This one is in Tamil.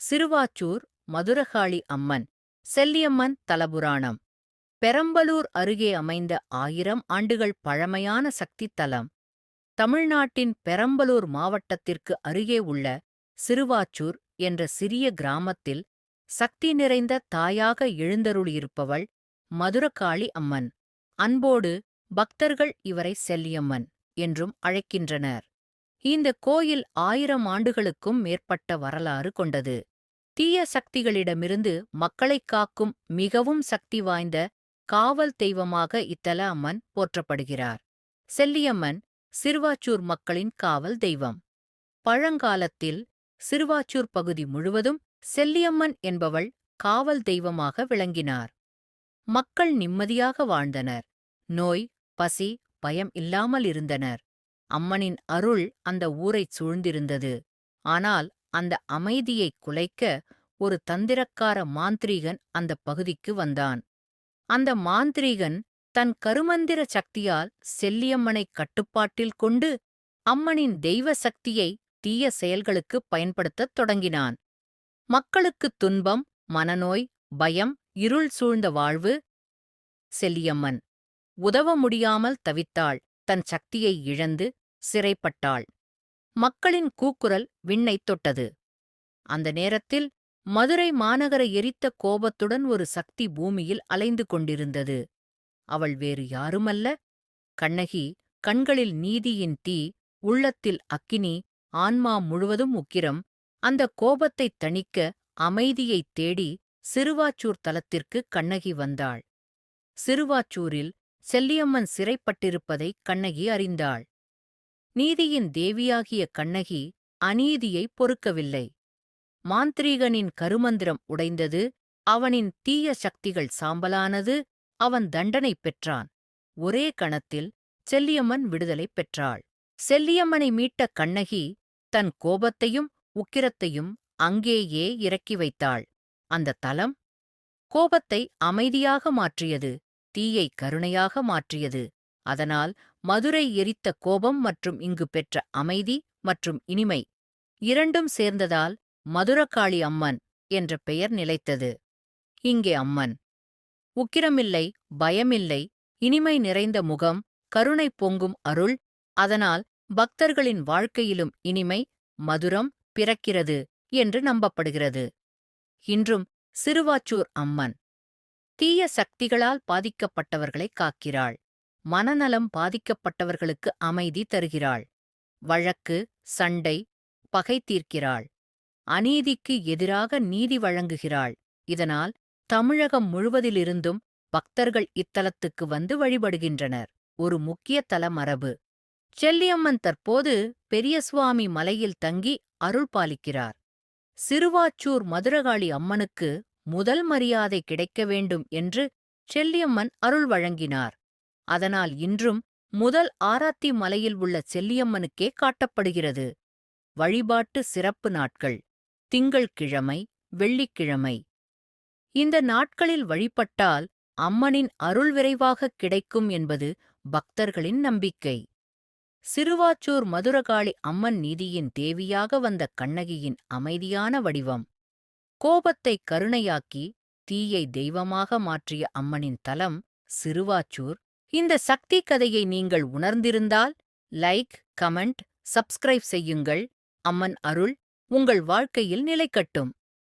சிறுவாச்சூர் மதுரகாளி அம்மன் செல்லியம்மன் தலபுராணம். பெரம்பலூர் அருகே அமைந்த ஆயிரம் ஆண்டுகள் பழமையான சக்தி தலம். தமிழ்நாட்டின் பெரம்பலூர் மாவட்டத்திற்கு அருகே உள்ள சிறுவாச்சூர் என்ற சிறிய கிராமத்தில் சக்தி நிறைந்த தாயாக எழுந்தருளியிருப்பவள் மதுரகாளி அம்மன். அன்போடு பக்தர்கள் இவரை செல்லியம்மன் என்றும் அழைக்கின்றனர். இந்த கோயில் ஆயிரம் ஆண்டுகளுக்கும் மேற்பட்ட வரலாறு கொண்டது. தீய சக்திகளிடமிருந்து மக்களைக் காக்கும் மிகவும் சக்தி வாய்ந்த காவல் தெய்வமாக இத்தல அம்மன் போற்றப்படுகிறார். செல்லியம்மன் சிறுவாச்சூர் மக்களின் காவல் தெய்வம். பழங்காலத்தில் சிறுவாச்சூர் பகுதி முழுவதும் செல்லியம்மன் என்பவள் காவல் தெய்வமாக விளங்கினார். மக்கள் நிம்மதியாக வாழ்ந்தனர். நோய் பசி பயம் இல்லாமல் இருந்தனர். அம்மனின் அருள் அந்த ஊரைச் சூழ்ந்திருந்தது. ஆனால் அந்த அமைதியைக் குலைக்க ஒரு தந்திரக்கார மாந்திரீகன் அந்த பகுதிக்கு வந்தான். அந்த மாந்திரீகன் தன் கருமந்திர சக்தியால் செல்லியம்மனைக் கட்டுப்பாட்டில் கொண்டு அம்மனின் தெய்வ சக்தியை தீய செயல்களுக்குப் பயன்படுத்தத் தொடங்கினான். மக்களுக்குத் துன்பம் மனநோய் பயம் இருள் சூழ்ந்த வாழ்வு செல்லியம்மன். உதவ முடியாமல் தவித்தாள். தன் சக்தியை இழந்து சிறைப்பட்டாள். மக்களின் கூக்குரல் விண்ணைத் தொட்டது. அந்த நேரத்தில் மதுரை மாநகர எரித்த கோபத்துடன் ஒரு சக்தி பூமியில் அலைந்து கொண்டிருந்தது. அவள் வேறு யாருமல்ல. கண்ணகி கண்களில் நீதியின் தீ உள்ளத்தில் அக்கினி ஆன்மா முழுவதும் உக்கிரம். அந்த கோபத்தைத் தணிக்க அமைதியைத் தேடி சிறுவாச்சூர் தலத்திற்கு கண்ணகி வந்தாள். சிறுவாச்சூரில் செல்லியம்மன் சிறைப்பட்டிருப்பதை கண்ணகி அறிந்தாள். நீதியின் தேவியாகிய கண்ணகி அநீதியை பொறுக்கவில்லை. மாந்திரீகனின் கருமந்திரம் உடைந்தது அவனின் தீய சக்திகள் சாம்பலானது அவன் தண்டனை பெற்றான். ஒரே கணத்தில் செல்லியம்மன் விடுதலை பெற்றாள். செல்லியம்மனை மீட்ட கண்ணகி தன் கோபத்தையும் உக்கிரத்தையும் அங்கேயே இறக்கி வைத்தாள். அந்த தலம் கோபத்தை அமைதியாக மாற்றியது தீயை கருணையாக மாற்றியது. அதனால் மதுரை எரித்த கோபம் மற்றும் இங்கு பெற்ற அமைதி மற்றும் இனிமை இரண்டும் சேர்ந்ததால் மதுரகாளி அம்மன் என்ற பெயர் நிலைத்தது. இங்கே அம்மன். உக்கிரமில்லை பயமில்லை இனிமை நிறைந்த முகம் கருணை பொங்கும் அருள் அதனால் பக்தர்களின் வாழ்க்கையிலும் இனிமை மதுரம் பிறக்கிறது என்று நம்பப்படுகிறது. இன்றும் சிறுவாச்சூர் அம்மன். தீய சக்திகளால் பாதிக்கப்பட்டவர்களை காக்கிறாள். மனநலம் பாதிக்கப்பட்டவர்களுக்கு அமைதி தருகிறாள். வழக்கு சண்டை பகை தீர்க்கிறாள். அநீதிக்கு எதிராக நீதி வழங்குகிறாள். இதனால் தமிழகம் முழுவதிலிருந்தும் பக்தர்கள் இத்தலத்துக்கு வந்து வழிபடுகின்றனர். ஒரு முக்கிய தல மரபு செல்லியம்மன் தற்போது பெரியசுவாமி மலையில் தங்கி அருள் பாலிக்கிறார். சிறுவாச்சூர் மதுரகாளி அம்மனுக்கு முதல் மரியாதை கிடைக்க வேண்டும் என்று செல்லியம்மன் அருள் வழங்கினார். அதனால் இன்றும் முதல் ஆராத்தி மலையில் உள்ள செல்லியம்மனுக்கே காட்டப்படுகிறது. வழிபாட்டு சிறப்பு நாட்கள். திங்கள்கிழமை வெள்ளிக்கிழமை. இந்த நாட்களில் வழிபட்டால் அம்மனின் அருள் விரைவாகக் கிடைக்கும் என்பது பக்தர்களின் நம்பிக்கை. சிறுவாச்சூர் மதுரகாளி அம்மன் நீதியின் தேவியாக வந்த கண்ணகியின் அமைதியான வடிவம். கோபத்தை கருணையாக்கி தீயை தெய்வமாக மாற்றிய அம்மனின் தலம் சிறுவாச்சூர் இந்த சக்தி கதையை நீங்கள் உணர்ந்திருந்தால் லைக் கமெண்ட் சப்ஸ்கிரைப் செய்யுங்கள். அம்மன் அருள் உங்கள் வாழ்க்கையில் நிலைக்கட்டும்.